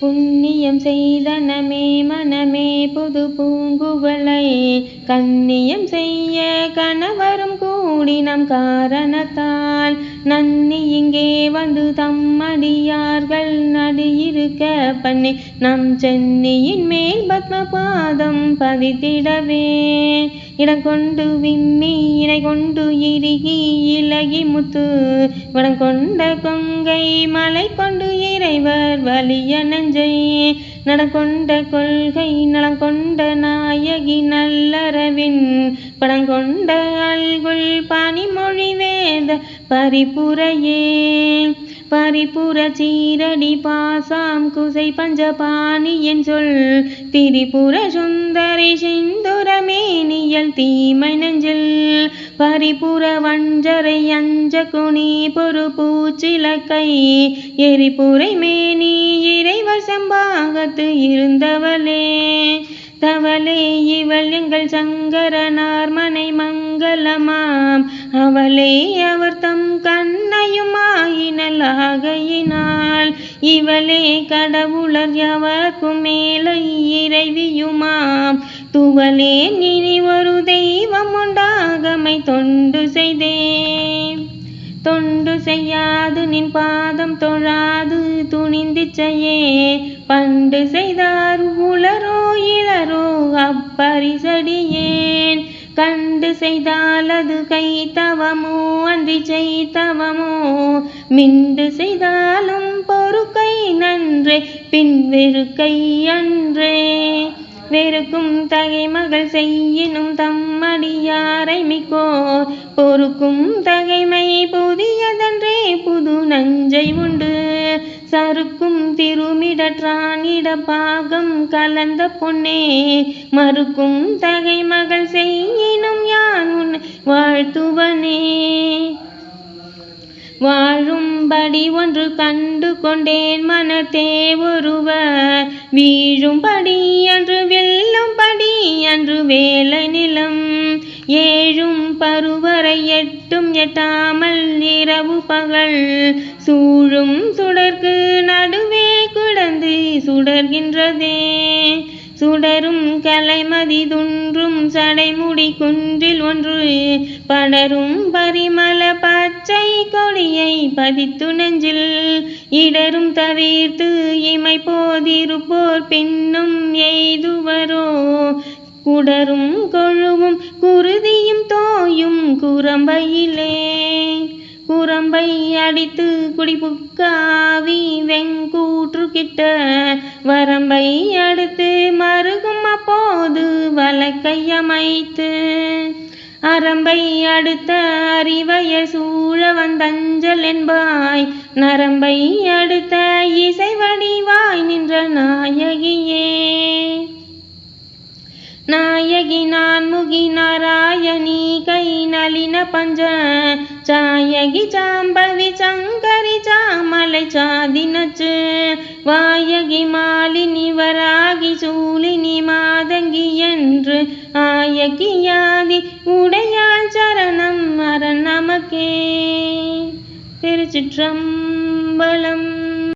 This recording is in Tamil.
புண்ணியம் செய்தனமே மனமே புது பூங்குவலை கண்ணியம் செய்ய கணவரும் கூடினம் காரணத்தால். நன்னி இங்கே வந்து தம்மடியார்கள் நடியிருக்க பண்ணி நம் சென்னியின் மேல் பத்ம பாதம் பதித்திடவே. இடம் கொண்டு விம்மி இணை கொண்டு இறுகி இலகி முத்து. வடங்கொண்ட கொங்கை மலை கொண்டு இறைவர் வலிய நெஞ்சை நடங்கொண்ட கொள்கை நலங்கொண்ட நாயகி நல்லறவின் படங்கொண்ட அல்குல் பனிமொழி வேத பரிபுரையே. பரிபுர சீரடி பாசாம் குசை பஞ்சபாணியன் சொல். திரிபுர சுந்தரி சிந்துரமேனியல் தீமை நெஞ்சில். பரிபுர வஞ்சரை அஞ்ச குனி பொறு பூச்சிலக்கை. எரிபுரை மேனி இறைவர் செம்பாகத்து இருந்தவளே. தவளே இவள் எங்கள் சங்கரனார் மனை மங்களமாம். அவளே அவர் தம் கண்ணையுமாயினல் ஆகையினால் இவளே கடவுளர் எவர்க்கும் மேலை இறைவியுமாம். துவலே நினி ஒரு தெய்வம் உண்டாகமை தொண்டு செய்தே தொண்டு செய்யாது நின் பாதம் தொழாது துணிந்திச்சையே. பண்டு செய்தார் உளரோ அப்பரிசடியேன். கண்டு செய்தால் அது கை அன்றி செய்தவமோ. மிண்டு செய்தாலும் பொறுக்கை நன்றே பின் வெறுக்கை அன்றே. வெறுக்கும் தகைமகள் செய்யினும் தம்மடியாரை மிக்கோ பொறுக்கும் தகைமை புதியதன்றே புது நஞ்சை உண்டு. சறுக்கும் திருமிடற்றானிட பாகம் கலந்த பொன்னே. மறுக்கும் தகை மகள் செய்யினும் யான் உன் வாழ்த்துவனே. வாழும்படி ஒன்று கண்டு கொண்டேன் மனத்தே ஒருவர். வீழும்படி அன்று வெல்லும்படி அன்று வேலை நிலம். ஏழும் பருவரை எட்டும் எட்டாமல் இரவு பகல். சூழும் சுடர்க்கு நடுவே கிடந்து சுடர்கின்றதே. சுடரும் கலைமதி துன்றும் சடைமுடி குன்றில் ஒன்று. படரும் பரிமள பச்சை கொடியை பதித்து நெஞ்சில். இடரும் தவிர்த்து இமை போதிருப்போர் பின்னும் எய்துவரோ. குடரும் கொழுவும் குரம்பையிலே குரம்பை அடித்து குடிபுக்காவி வெங்கூற்று கிட்ட வரம்பை அடுத்து மருகும் அப்போது வலக்கையமைத்து அரம்பை அடுத்த அறிவைய சூழ வந்தஞ்சல் என்பாய் நரம்பை அடுத்த இசை வடிவாய் நின்ற நாயகியே. நாயகி நான்முகி நாராயணி கை நளின பஞ்ச சாயகி சாம்பவி சங்கரி சாமலை சாதினச்சு வாயகி மாலினி வராகி சூலினி மாதங்கி என்று ஆயகியாதி உடையாள் சரணம் அரண் நமக்கே. திருச்சிற்றம்பலம்